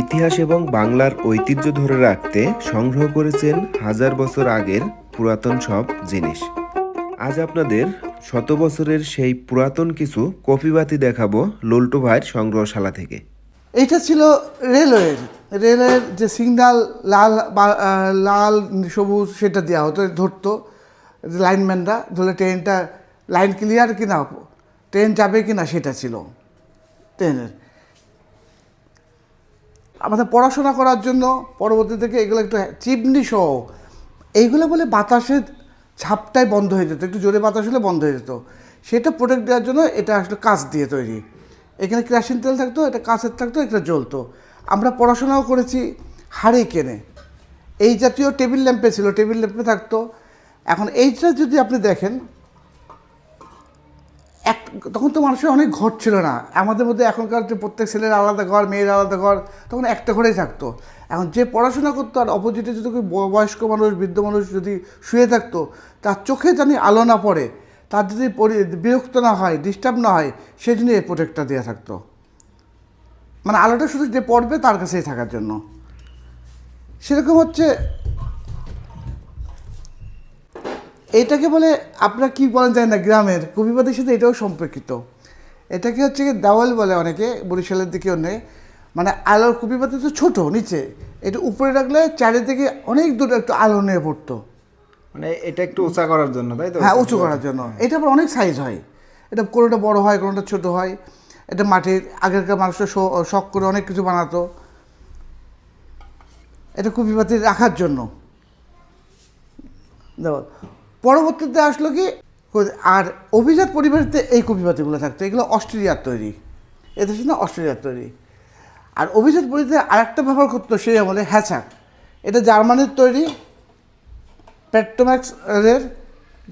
ইতিহাস এবং বাংলার ঐতিহ্য ধরে রাখতে সংগ্রহ করেছেন হাজার বছর আগের পুরাতন সব জিনিস। আজ আপনাদের শত বছরের সেই পুরাতন কিছু কফিবাতি দেখাবো লল্টু ভাইয়ের সংগ্রহশালা থেকে। এটা ছিল রেলওয়ের। রেলের যে সিগনাল লাল লাল, সবুজ, সেটা দেওয়া হতো, ধরতো। লাইনম্যানরা ধরলে ট্রেনটা লাইন ক্লিয়ার কিনা, ট্রেন যাবে কিনা সেটা ছিল। ট্রেনের। আমাদের পড়াশোনা করার জন্য পরবর্তী থেকে এগুলো একটু চিমনি সহ, এইগুলো বলে বাতাসের ঝাপটাই বন্ধ হয়ে যেত, একটু জোরে বাতাস হলে বন্ধ হয়ে যেত। সেটা প্রোটেক্ট দেওয়ার জন্য এটা আসলে কাঁচ দিয়ে তৈরি। এখানে কেরাসিন তেল থাকতো, এটা কাঁচের থাকতো এটা জ্বলতো। আমরা পড়াশোনাও করেছি হাড়ে কেনে এই জাতীয় টেবিল ল্যাম্পে ছিল, টেবিল ল্যাম্পে থাকতো। এখন এইটা যদি আপনি দেখেন তখন তো মানুষের অনেক ঘর ছিল না। আমাদের মধ্যে এখনকার যে প্রত্যেক ছেলের আলাদা ঘর, মেয়ের আলাদা ঘর, তখন একটা ঘরেই থাকতো। এখন যে পড়াশোনা করতো আর অপোজিটে যদি বয়স্ক মানুষ, বৃদ্ধ মানুষ যদি শুয়ে থাকতো, তার চোখে জানি আলো না পড়ে। তার যদি বিরক্ত না হয় ডিস্টার্ব না হয় সেই জন্য এই প্রোটেক্টটা দেওয়া থাকতো। মানে আলোটা শুধু যে পড়বে তার কাছেই থাকার জন্য। সেরকম হচ্ছে এটাকে বলে আপনারা কি বলেন জানেন না গ্রামের কবিবাদের সাথে এটাও সম্পর্কিত। এটাকে হচ্ছে কি দেওয়াল বলে অনেকে বরিশালের দিকে অন্য। মানে আলোর কবিবাতি তো ছোট নিচে। এটা উপরে রাখলে চারিদিকে অনেক দূর একটু আলো নিয়ে পড়তো। মানে এটা একটু উঁচা করার জন্য তাই তো? হ্যাঁ উঁচু করার জন্য। এটা আবার অনেক সাইজ হয়। এটা কোনোটা বড় হয় কোনোটা ছোট হয়। এটা মাটির আগেরকার মানুষরা শো- শখ করে অনেক কিছু বানাতো। এটা কপিপাতি রাখার জন্য। দেখো পরবর্তীতে আসলো কি? আর অভিজাত পরিবারেতে এই কপিপাতিগুলো থাকতো। এগুলো অস্ট্রেলিয়ার তৈরি। এদের না অস্ট্রেলিয়ার তৈরি। আর অভিজাত পরিবারে আরেকটা ব্যবহার করতো সেই আমলে হ্যাচাক এটা জার্মানির তৈরি। পেট্রোম্যাক্স এর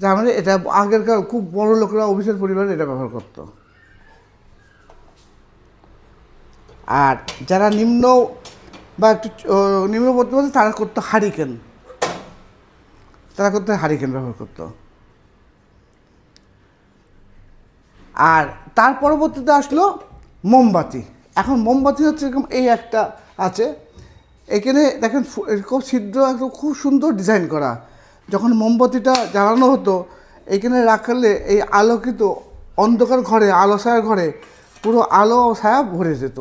জার্মানি। এটা আগেরকার খুব বড় লোকেরা অভিজাত পরিবারে এটা ব্যবহার করতো। আর যারা নিম্ন বা একটু নিম্ন মধ্যবিত্ত তারা করতো হারিকেন। তারা করতো হারিকেন ব্যবহার করতো। আর তার পরবর্তীতে আসলো মোমবাতি। এখন মোমবাতি হচ্ছে এরকম এই একটা আছে। এখানে দেখেন এরকম ছিদ্র একদম খুব সুন্দর ডিজাইন করা। যখন মোমবাতিটা জ্বালানো হতো, এখানে রাখলে এই আলোকিত অন্ধকার ঘরে, আলো ছায়ার ঘরে, পুরো আলো ছায়া ভরে যেত।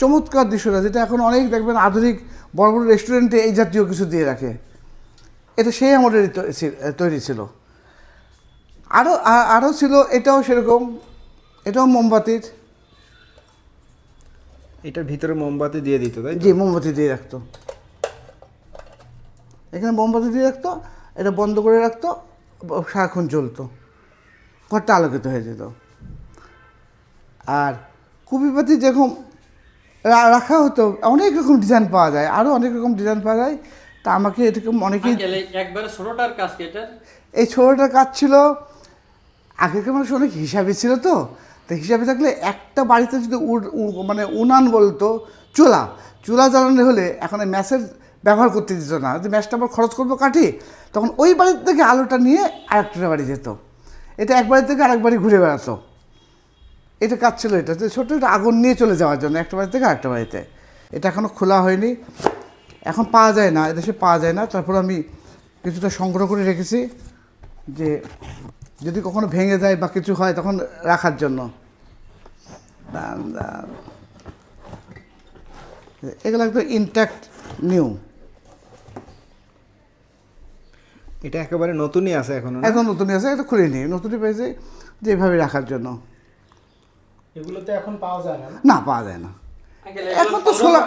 চমৎকার দৃশ্যটা, যেটা এখন অনেক দেখবেন আধুনিক বড় বড় রেস্টুরেন্টে এই জাতীয় কিছু দিয়ে রাখে। এটা সেই আমাদের তৈরি ছিল আরও আরও ছিল। এটাও সেরকম এটাও মোমবাতির। এটার ভিতরে মোমবাতি দিয়ে দিত তাই জি মোমবাতি দিয়ে রাখতো। এখানে মোমবাতি দিয়ে রাখতো এটা বন্ধ করে রাখতো সারাক্ষণ জ্বলতো। ঘরটা আলোকিত হয়ে যেত। আর কুপিপাতি যেরকম রাখা হতো অনেক রকম ডিজাইন পাওয়া যায় আরও অনেক রকম ডিজাইন পাওয়া যায়। তা আমাকে এরকম অনেকেই একবারে ছোটটার কাজ এটা এই ছোটোটার কাজ ছিল আগেকার মানুষ অনেক হিসাবে ছিল তো তো হিসাবে থাকলে একটা বাড়িতে যদি মানে উনান বলতো চুলা চুলা জ্বালানো হলে এখন এই ম্যাসের ব্যবহার করতে দিত না। যে ম্যাসটা আবার খরচ করব কাঠি তখন ওই বাড়ির থেকে আলোটা নিয়ে আরেকটা বাড়ি যেত। এটা এক বাড়ি থেকে আরেক বাড়ি ঘুরে বেড়াতো। এটা কাজ ছিল এটা। যে ছোটো একটা আগুন নিয়ে চলে যাওয়ার জন্য একটা বাড়ি থেকে আরেকটা বাড়িতে। এটা এখনও খোলা হয়নি। এখন পাওয়া যায় না এদেশে পাওয়া যায় না তারপর আমি কিছুটা সংগ্রহ করে রেখেছি যে যদি কখনো ভেঙে যায় বা কিছু হয় তখন রাখার জন্য। এগুলো একদম ইনট্যাক্ট নিউ এটা একেবারে নতুনই আছে এখন না? একদম নতুনই আছে এটা খুলে নিই নতুনই পেয়েছে যে এভাবে রাখার জন্য এগুলোতে এখন পাওয়া যায় না না? পাওয়া যায় না এখন তো ছোলা-?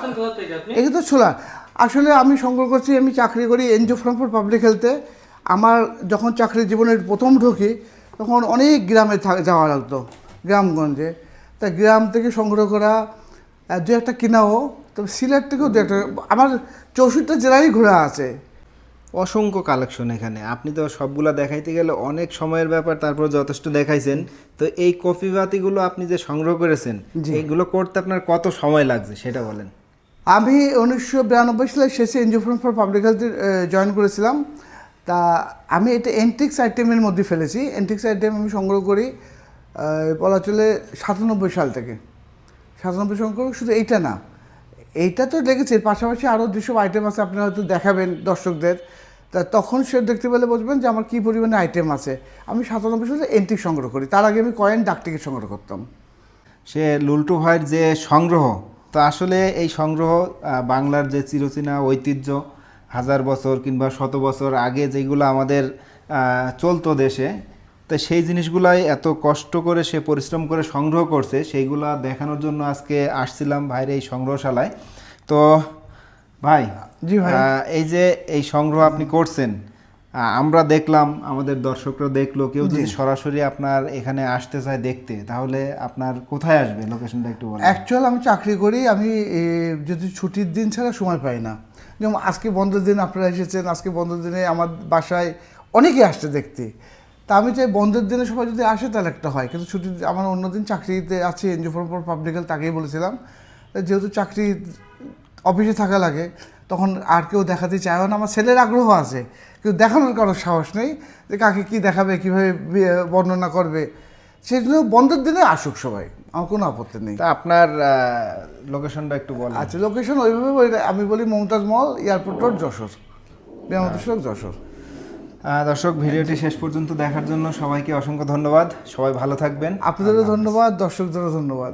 এই তো ছোলা আসলে আমি সংগ্রহ করছি আমি চাকরি করি এনজিও ফ্রম ফর পাবলিক হেলথে। আমার যখন চাকরি জীবনের প্রথম ঢুকি তখন অনেক গ্রামে যাওয়া লাগতো গ্রামগঞ্জে। তা গ্রাম থেকে সংগ্রহ করা দু একটা কিনাও তবে সিলেট থেকেও দু একটা আমার চৌষট্টি জেলারই ঘোরা আছে। অসংখ্য কালেকশন এখানে। আপনি তো সবগুলা দেখাইতে গেলে অনেক সময়ের ব্যাপার তারপর যথেষ্ট দেখাইছেন। তো এই কফি বাতিগুলো আপনি যে সংগ্রহ করেছেন এইগুলো করতে আপনার কত সময় লাগছে সেটা বলেন। আমি উনিশশো বিরানব্বই সালে শেষে এনজিও ফর পাবলিক হেলথে জয়েন করেছিলাম। তা আমি এটা এন্টিক্স আইটেমের মধ্যে ফেলেছি। এন্টিক্স আইটেম আমি সংগ্রহ করি বলা চলে সাতানব্বই সাল থেকে। সাতানব্বই সংগ্রহ শুধু এইটা না। এইটা তো লেগেছে পাশাপাশি আরও যেসব আইটেম আছে আপনি হয়তো দেখাবেন দর্শকদের। তা তখন সে দেখতে পেলে বুঝবেন যে আমার কী পরিমাণে আইটেম আছে। আমি সাতানব্বই সালে এন্টিক সংগ্রহ করি। তার আগে আমি কয়েন ডাক টিকিট সংগ্রহ করতাম। সে লুল্টু ভাইয়ের যে সংগ্রহ তো আসলে এই সংগ্রহ বাংলার যে চিরচেনা ঐতিহ্য হাজার বছর কিংবা শত বছর আগে যেগুলো আমাদের চলতো দেশে তো সেই জিনিসগুলাই এত কষ্ট করে সে পরিশ্রম করে সংগ্রহ করছে সেইগুলো দেখানোর জন্য আজকে আসছিলাম ভাইয়ের এই সংগ্রহশালায় তো ভাই জি ভাই। এই যে এই সংগ্রহ আপনি করছেন আমরা দেখলাম আমাদের দর্শকরা দেখল কেউ যদি সরাসরি আপনার এখানে আসতে চায় দেখতে তাহলে আপনার কোথায় আসবে? লোকেশনটা একটু বলেন। অ্যাকচুয়াল আমি চাকরি করি আমি যদি ছুটির দিন ছাড়া সময় পাই না। যেমন আজকে বন্ধের দিন আপনারা এসেছেন আজকে বন্ধের দিনে আমার বাসায় অনেকে আসছে দেখতে। তা আমি চাই বন্ধের দিনে সবাই যদি আসে তাহলে একটা হয় কিন্তু ছুটির আমার অন্য দিন চাকরিতে আছে এনজিও ফর পাবলিক হেলথ তাকেই বলেছিলাম। যেহেতু চাকরি অফিসে থাকা লাগে তখন আর কেউ দেখাতে চায়ও না আমার ছেলের আগ্রহ আছে। কিন্তু দেখানোর কারও সাহস নেই যে কাকে কী দেখাবে কীভাবে বর্ণনা করবে। সেই জন্য বন্ধের দিনে আসুক সবাই আমার কোনো আপত্তি নেই। তা আপনার লোকেশনটা একটু বল আচ্ছা লোকেশন ওইভাবে বলি- আমি বলি Mumtaz mall airport road Jessore. বিমানবন্দর যশোর। দর্শক ভিডিওটি শেষ পর্যন্ত দেখার জন্য সবাইকে অসংখ্য ধন্যবাদ। সবাই ভালো থাকবেন। আপনাদেরও ধন্যবাদ দর্শকদেরও ধন্যবাদ।